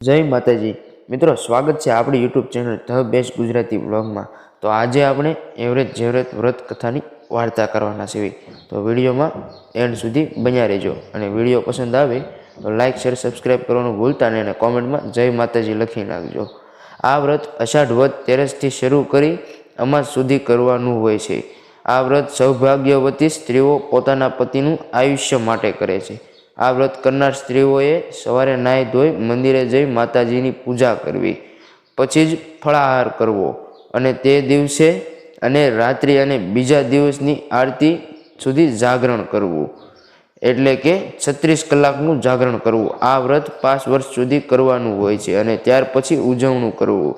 જય માતાજી. મિત્રો, સ્વાગત છે આપણી YouTube channel the best Gujarati બ્લોગમાં તો આજે આપણે એવરેજ જેવરેજ વ્રત કથાની વાર્તા કરવાના છીએ તો વિડીયોમાં એન્ડ સુધી બન્યા રહેજો. અને વીડિયો પસંદ આવે તો લાઇક શેર સબસ્ક્રાઈબ કરવાનું ભૂલતા નહીં અને કોમેન્ટમાં જય માતાજી લખી નાખજો. આ વ્રત અષાઢ વધ તેરસથી શરૂ કરી અમાસ સુધી કરવાનું હોય છે. આ વ્રત સૌભાગ્યવતી સ્ત્રીઓ પોતાના પતિનું આયુષ્ય માટે કરે છે. આ વ્રત કરનાર સ્ત્રીઓએ સવારે નાહી ધોઈ મંદિરે જઈ માતાજીની પૂજા કરવી. પછી જ ફળાહાર કરવો. અને તે દિવસે અને રાત્રિ અને બીજા દિવસની આરતી સુધી જાગરણ કરવું. એટલે કે છત્રીસ કલાકનું જાગરણ કરવું. આ વ્રત પાંચ વર્ષ સુધી કરવાનું હોય છે અને ત્યાર પછી ઉજવણું કરવું.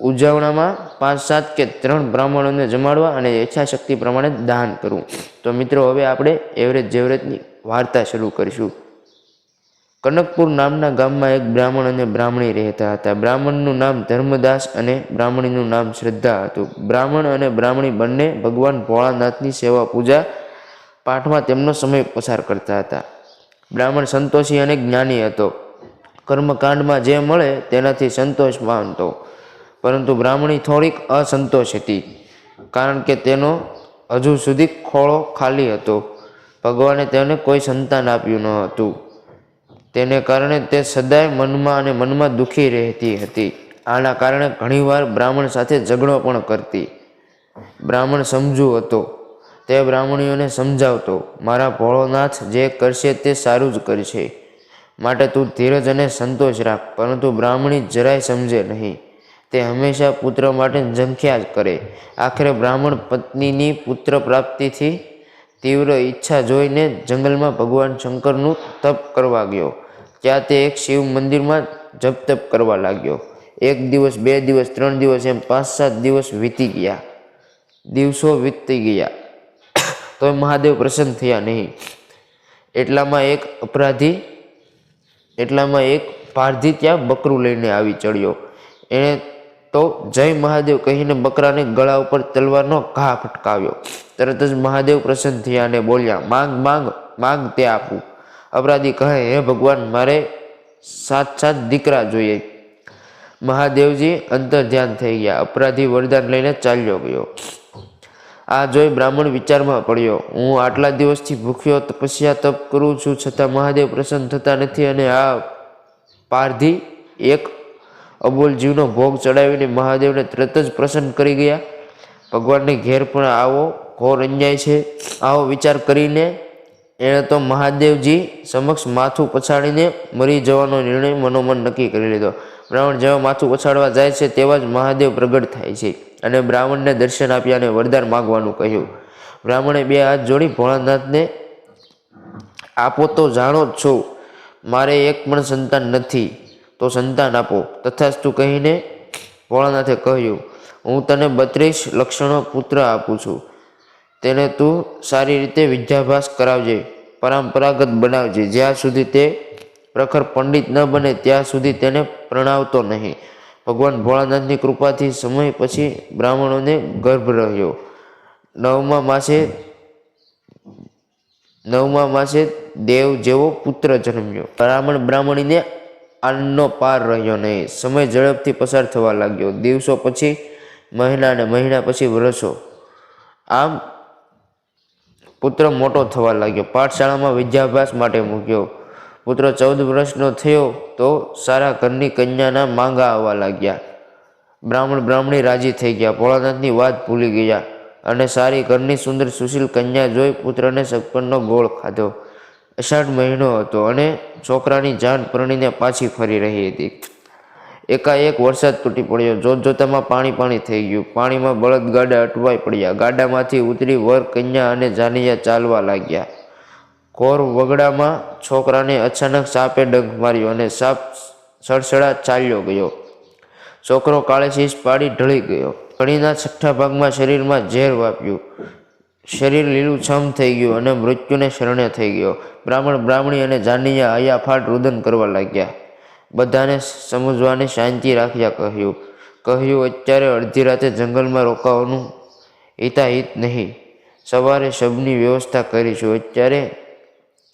ઉજવણામાં પાંચ, સાત કે ત્રણ બ્રાહ્મણોને જમાડવા અને યથાશક્તિ પ્રમાણે દાન કરવું. તો મિત્રો, હવે આપણે એવરેજ જેવરેજની વાર્તા શરૂ કરીશું. કનકપુર નામના ગામમાં એક બ્રાહ્મણ અને બ્રાહ્મણી રહેતા હતા. બ્રાહ્મણનું નામ ધર્મદાસ અને બ્રાહ્મણીનું નામ શ્રદ્ધા હતું. બ્રાહ્મણ અને બ્રાહ્મણી બંને ભગવાન ભોળાનાથની સેવા પૂજા પાઠમાં તેમનો સમય પસાર કરતા હતા. બ્રાહ્મણ સંતોષી અને જ્ઞાની હતો. કર્મકાંડમાં જે મળે તેનાથી સંતોષ માનતો પરંતુ બ્રાહ્મણી થોડીક અસંતોષ હતી, કારણ કે તેનો હજુ સુધી ખોળો ખાલી હતો. ભગવાને તેને કોઈ સંતાન આપ્યું ન હતું. તેને કારણે તે સદાય મનમાં અને મનમાં દુઃખી રહેતી હતી. આના કારણે ઘણીવાર બ્રાહ્મણ સાથે ઝઘડો પણ કરતી. બ્રાહ્મણ સમજુ હતો. તે બ્રાહ્મણીઓને સમજાવતો, મારા ભોળોનાથ જે કરશે તે સારું જ કરશે. માટે તું ધીરજ અને સંતોષ રાખ, પરંતુ બ્રાહ્મણી જરાય સમજે નહીં. તે હંમેશા પુત્ર માટે ઝંખ્યા જ કરે. આખરે બ્રાહ્મણ પત્નીની પુત્ર પ્રાપ્તિથી તીવ્ર ઈચ્છા જોઈને જંગલમાં ભગવાન શંકરનું તપ કરવા ગયો. ત્યાં તે એક શિવ મંદિરમાં જપ તપ કરવા લાગ્યો. એક દિવસ, બે દિવસ, ત્રણ દિવસ એમ પાંચ સાત દિવસ વીતી ગયા. દિવસો વીતી ગયા. તો મહાદેવ પ્રસન્ન થયા નહીં. એટલામાં એક અપરાધી, એટલામાં એક પારધી ત્યાં બકરું લઈને આવી ચડ્યો. એણે તો જય મહાદેવ કહીને બકરાને ગળા ઉપર તલવારનો ઘા ફટકાવ્યો. તરત જ મહાદેવ પ્રસન્ન થયા અને બોલ્યા, માંગ માંગ માંગ તે આપું. અપરાધી કહે, હે ભગવાન, મારે સાત સાત દીકરા જોઈએ. મહાદેવજી અંતર ધ્યાન થઈ ગયા. અપરાધી વરદાન લઈને ચાલ્યો ગયો. આ જોઈ બ્રાહ્મણ વિચારમાં પડ્યો, હું આટલા દિવસથી ભૂખ્યો, તપસ્યા, તપ કરું છું, છતાં મહાદેવ પ્રસન્ન થતા નથી અને આ પારધી એક અબોલ જીવનો ભોગ ચડાવીને મહાદેવને તરત જ પ્રસન્ન કરી ગયા. ભગવાનને ઘેર પણ આવો, ઘોર અન્યાય છે. આવો વિચાર કરીને એણે તો મહાદેવજી સમક્ષ માથું પછાડીને મરી જવાનો નિર્ણય મનોમન નક્કી કરી લીધો. બ્રાહ્મણ જેવા માથું પછાડવા જાય છે તેવા જ મહાદેવ પ્રગટ થાય છે અને બ્રાહ્મણને દર્શન આપ્યા અને વરદાન માગવાનું કહ્યું. બ્રાહ્મણે બે હાથ જોડી ભોળાનાથને, આપો તો જાણો જ છો, મારે એક પણ સંતાન નથી. તો સંતાન આપો. તથાસ્તુ કહીને ભોળાનાથે કહ્યું, હું તને બત્રીસ લક્ષણો પુત્ર આપું છું. તેને તું સારી રીતે વિદ્યાભ્યાસ કરાવજે, પરંપરાગત બનાવજે. જ્યાં સુધી તે પ્રખર પંડિત ન બને, ત્યાં સુધી તેને પ્રણાવતો નહીં. ભગવાન ભોળાનાથની કૃપાથી સમય પછી બ્રાહ્મણોને ગર્ભ રહ્યો. નવમા માસે નવમા માસે દેવ જેવો પુત્ર જન્મ્યો. બ્રાહ્મણ બ્રાહ્મણીને આનંદનો પાર રહ્યો નહીં. સમય ઝડપથી પસાર થવા લાગ્યો. દિવસો પછી, મહિના અને મહિના પછી વર્ષો. આમ પુત્ર મોટો થવા લાગ્યો. પાઠશાળામાં વિદ્યાભ્યાસ માટે મૂક્યો. પુત્ર ચૌદ વર્ષનો થયો તો સારા ઘરની કન્યાના માંગા આવવા લાગ્યા. બ્રાહ્મણ બ્રાહ્મણી રાજી થઈ ગયા. ભોળાનાથની વાત ભૂલી ગયા અને સારી ઘરની સુંદર સુશીલ કન્યા જોઈ પુત્રને સગપણનો ગોળ ખાધો. અષાઢ મહિનો હતો અને છોકરાની જાન પરણીને પાછી ફરી રહી હતી. એકાએક વરસાદ તૂટી પડ્યો. જોત જોતામાં પાણી પાણી થઈ ગયું. પાણીમાં બળદ ગાડા અટવાઈ પડ્યા. ગાડામાંથી ઉતરી વર, કન્યા અને જાનૈયા ચાલવા લાગ્યા. ઘોર વગડામાં છોકરાને અચાનક સાપે ડંખ માર્યો અને સાપ સડસડા ચાલ્યો ગયો. છોકરો કાળે શીશ પાડી ઢળી ગયો. કણીના છઠ્ઠા ભાગમાં શરીરમાં ઝેર વાપ્યું. શરીર લીલું છમ થઈ ગયું અને મૃત્યુને શરણે થઈ ગયો. બ્રાહ્મણ, બ્રાહ્મણી અને જાનીયા હૈયાફાટ રુદન કરવા લાગ્યા. બધાને સમજવાની શાંતિ રાખ્યા કહ્યું. કહ્યું, અત્યારે અડધી રાતે જંગલમાં રોકાવાનું હિતાહિત નહીં. સવારે શબની વ્યવસ્થા કરીશું. અત્યારે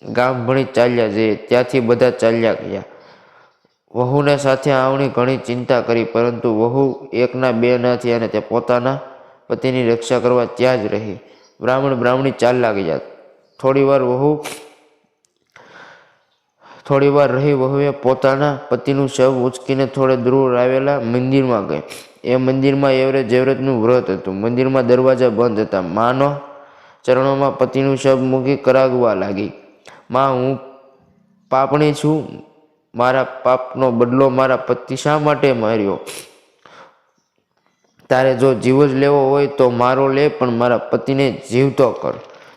ગામ ભણી ચાલ્યા જઈએ. ત્યાંથી બધા ચાલ્યા ગયા. વહુને સાથે આવણી ઘણી ચિંતા કરી, પરંતુ વહુ એકના બે ન અને તે પોતાના પતિની રક્ષા કરવા ત્યાં જ રહી. બ્રાહ્મણ, બ્રાહ્મણી ચાલ લાગી જાત. થોડી વાર વહુ, થોડી વાર રહી વહુએ પોતાના પતિનું શવ ઉચકીને થોડે દૂર આવેલા મંદિરમાં ગઈ. એ મંદિરમાં એવરે જેવરતનું વ્રત હતું. મંદિરમાં દરવાજા બંધ હતા. માનો ચરણોમાં પતિનું શબ મૂકી કરાગવા લાગી. માં, હું પાપણી છું. મારા પાપનો બદલો મારા પતિ શા માટે માર્યો? તારે જો જીવ જ લેવો હોય તો મારો લે, પણ મારા પતિને જીવતો કર.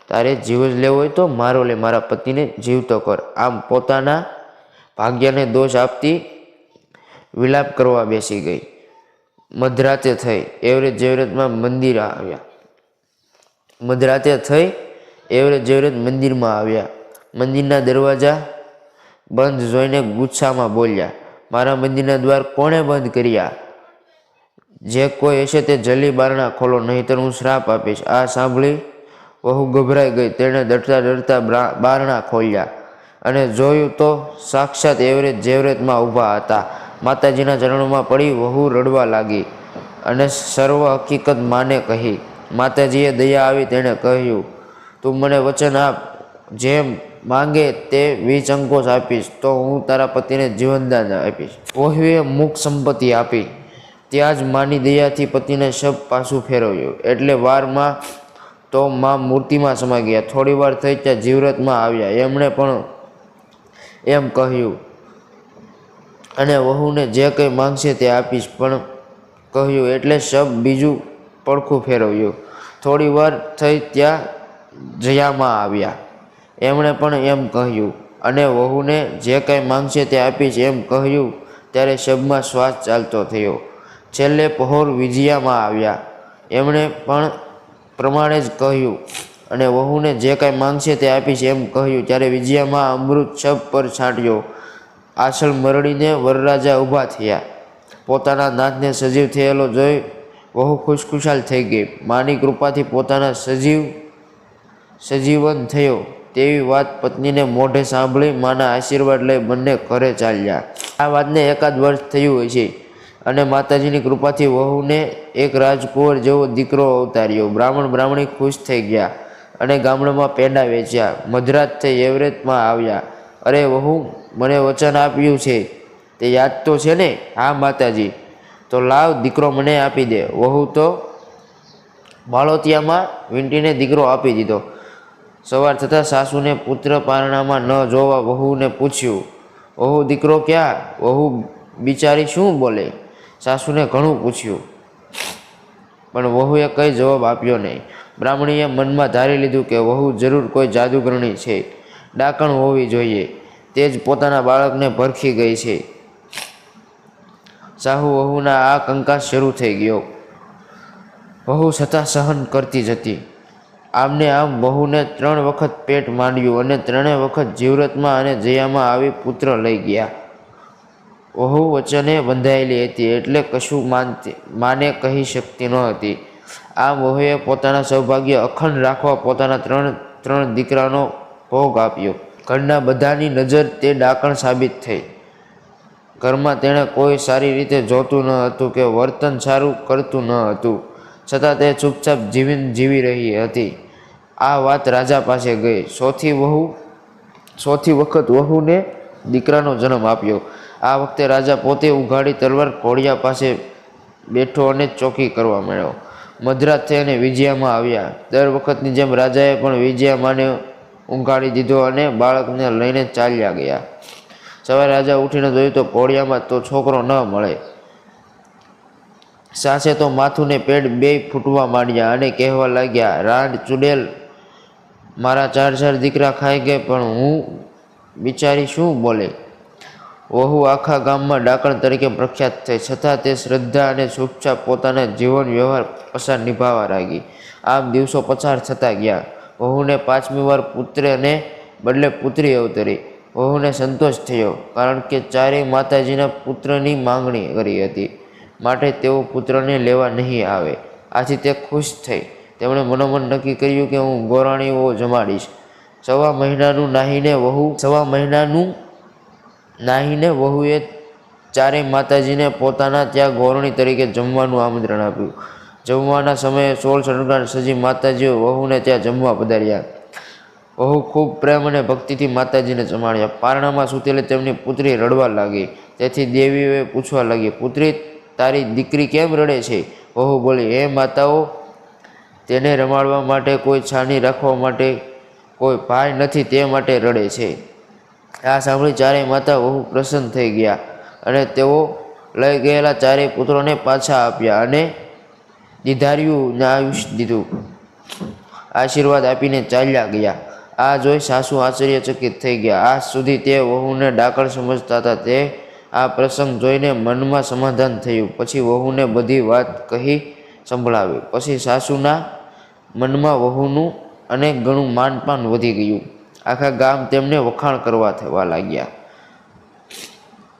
તારે જીવ જ લેવો હોય તો મારો લે, મારા પતિને જીવતો કર. આમ પોતાના ભાગ્યને દોષ આપતી વિલાપ કરવા બેસી ગઈ. મધરાતે થઈ, એવરેજ જેવરેજમાં મંદિર આવ્યા. મધરાતે થઈ, એવરેજ જેવરેજ મંદિરમાં આવ્યા. મંદિરના દરવાજા બંધ જોઈને ગુસ્સામાં બોલ્યા, મારા મંદિરના દ્વાર કોણે બંધ કર્યા? જે કોઈ હશે તે જલ્દી બારણા ખોલો, નહીંતર હું શ્રાપ આપીશ. આ સાંભળી વહુ ગભરાઈ ગઈ. તેણે ડરતા ડરતા બારણા ખોલ્યા અને જોયું તો સાક્ષાત એવરેજ જેવરેજમાં ઊભા હતા. માતાજીના ચરણોમાં પડી વહુ રડવા લાગી અને સર્વ હકીકત માને કહી. માતાજીએ દયા આવી તેણે કહ્યું, તું મને વચન આપ. જેમ માંગે તે વીસ અંકોશ આપીશ. તો હું તારા પતિને જીવનદાન આપીશ. વહુએ મુખ સંપત્તિ આપી. ત્યાં જ માની દયાથી પતિને શબ પાછું ફેરવ્યું. એટલે વારમાં તો મા મૂર્તિમાં સમાઈ ગયા. થોડી વાર થઈ ત્યાં જીવરતમાં આવ્યા. એમણે પણ એમ કહ્યું. અને વહુને જે કંઈ માંગશે તે આપીશ. પણ કહ્યું એટલે શબ બીજું પડખું ફેરવ્યું. થોડી વાર થઈ ત્યાં જયામાં આવ્યા. એમણે પણ એમ કહ્યું. અને વહુને જે કંઈ માંગશે તે આપીશ એમ કહ્યું. ત્યારે શબમાં શ્વાસ ચાલતો થયો. છેલ્લે પહોર વિજયામાં આવ્યા. એમણે પણ પ્રમાણે જ કહ્યું અને વહુને જે કાંઈ માંગશે તે આપીશ એમ કહ્યું. ત્યારે વિજયામાં અમૃત શબ પર છાંટ્યો. આસળ મરડીને વરરાજા ઊભા થયા. પોતાના નાથને સજીવ થયેલો જોઈ વહુ ખુશખુશાલ થઈ ગઈ. માની કૃપાથી પોતાના સજીવ, સજીવન થયો તેવી વાત પત્નીને મોઢે સાંભળી માના આશીર્વાદ લઈ બંને ઘરે ચાલ્યા. આ વાતને એકાદ વર્ષ થયું હોય છે અને માતાજીની કૃપાથી વહુને એક રાજકુંવર જેવો દીકરો અવતાર્યો. બ્રાહ્મણ બ્રાહ્મણી ખુશ થઈ ગયા અને ગામડામાં પેંડા વેચ્યા, મધરાત થઈ એવરેજમાં આવ્યા. અરે વહુ, મને વચન આપ્યું છે, તે યાદ તો છે ને? હા માતાજી. તો લાવ દીકરો મને આપી દે. વહુ તો બાળોતિયામાં વીંટીને દીકરો આપી દીધો. સવાર થતાં સાસુને પુત્ર પારણામાં ન જોવા વહુને પૂછ્યું, વહુ, દીકરો ક્યાં? વહુ બિચારી શું બોલે? સાસુને ઘણું પૂછ્યું. પણ વહુએ કંઈ જવાબ આપ્યો નહીં. બ્રાહ્મણીએ મનમાં ધારી લીધું કે વહુ જરૂર કોઈ જાદુગરણી છે. ડાકણ હોવી જોઈએ. તે જ પોતાના બાળકને ભરખી ગઈ છે. સાહુ વહુના આ કંકાસ શરૂ થઈ ગયો. વહુ છતાં સહન કરતી જતી આમને આમ વહુને ત્રણ વખત પેટ માંડ્યું અને ત્રણેય વખત જીવરતમાં અને જયામાં આવી પુત્ર લઈ ગયા. વહુ વચને બંધાયેલી હતી એટલે કશું માનતી, માને કહી શકતી ન હતી. આમ વહુએ પોતાના સૌભાગ્ય અખંડ રાખવા પોતાના ત્રણ ત્રણ દીકરાનો ભોગ આપ્યો. ઘરના બધાની નજર તે ડાકણ સાબિત થઈ. ઘરમાં તેણે કોઈ સારી રીતે જોતું ન હતું કે વર્તન સારું કરતું ન હતું. છતાં તે ચૂપચાપ જીવીન જીવી રહી હતી. આ વાત રાજા પાસે ગઈ. સૌથી વહુ, સોથી વખત વહુને દીકરાનો જન્મ આપ્યો. આ વખતે રાજા પોતે ઉઘાડી તલવાર ઘોડિયા પાસે બેઠો અને ચોકી કરવા માંડ્યો. મધરાત થઈ અને વિજયામાં આવ્યા. દર વખતની જેમ રાજાએ પણ વિજયામાને ઊંઘાડી દીધો અને બાળકને લઈને ચાલ્યા ગયા. સવારે રાજા ઉઠીને જોયું તો ઘોડિયામાં તો છોકરો ન મળે. સાસે તો માથું ને પેટ બે ફૂટવા માંડ્યા અને કહેવા લાગ્યા, રાંડ ચુડેલ, મારા ચાર ચાર દીકરા ખાઈ ગઈ, પણ હું બિચારી શું બોલે? વહુ આખા ગામમાં ડાકણ તરીકે પ્રખ્યાત થઈ. છતાં તે શ્રદ્ધા અને ચૂપચાપ પોતાના જીવન વ્યવહાર પસાર નિભાવવા લાગી. આમ દિવસો પસાર થતા ગયા. વહુને પાંચમી વાર પુત્રને બદલે પુત્રી અવતરી. વહુને સંતોષ થયો, કારણ કે ચારેય માતાજીના પુત્રની માંગણી કરી હતી. માટે તેઓ પુત્રને લેવા નહીં આવે. આથી તે ખુશ થઈ. તેમણે મનોમન નક્કી કર્યું કે હું ગોરાણીઓ જમાડીશ. સવા મહિનાનું નાહીને વહુ, સવા મહિનાનું નાહીને વહુએ ચારેય માતાજીને પોતાના ત્યાં ગોરણી તરીકે જમવાનું આમંત્રણ આપ્યું. જમવાના સમયે સોળ શણગાર સજી માતાજીઓ વહુને ત્યાં જમવા પધાર્યા. વહુ ખૂબ પ્રેમ અને ભક્તિથી માતાજીને જમાડ્યા. પારણામાં સૂતેલી તેમની પુત્રી રડવા લાગી. તેથી દેવીઓએ પૂછવા લાગી, પુત્રી, તારી દીકરી કેમ રડે છે? વહુ બોલી, હે માતાઓ, તેને રમાડવા માટે કોઈ છાની રાખવા માટે કોઈ ભાઈ નથી તે માટે રડે છે. આ સાંભળી ચારેય માતા બહુ પ્રસન્ન થઈ ગયા અને તેઓ લઈ ગયેલા ચારેય પુત્રોને પાછા આપ્યા અને દીધાર્યુંને આયુષ દીધું. આશીર્વાદ આપીને ચાલ્યા ગયા. આ જોઈ સાસુ આશ્ચર્યચકિત થઈ ગયા. આજ સુધી તે વહુને ડાકણ સમજતા હતા. તે આ પ્રસંગ જોઈને મનમાં સમાધાન થયું. પછી વહુને બધી વાત કહી સંભળાવી. પછી સાસુના મનમાં વહુનું અનેક ઘણું માનપાન વધી ગયું. આખા ગામ તેમને વખાણ કરવા થવા લાગ્યા.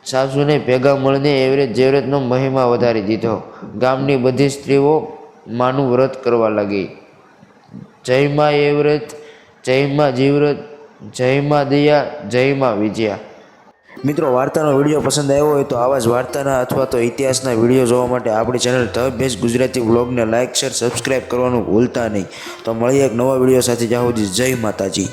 સાસુને ભેગા મળીને એવરેજ જેવરેજનો મહિમા વધારી દીધો. ગામની બધી સ્ત્રીઓ માનું વ્રત કરવા લાગી. જયમાં એવરેજ, જયમાં જીવરત જયમાં દયા, જયમાં વિજયા. મિત્રો, વાર્તાનો વીડિયો પસંદ આવ્યો હોય તો આવા જ વાર્તાના અથવા તો ઇતિહાસના વીડિયો જોવા માટે આપણી ચેનલ ધ બેસ્ટ ગુજરાતી વ્લોગને લાઇક શેર સબસ્ક્રાઈબ કરવાનું ભૂલતા નહીં. તો મળીએ એક નવા વીડિયો સાથે. જ્યાં જય માતાજી.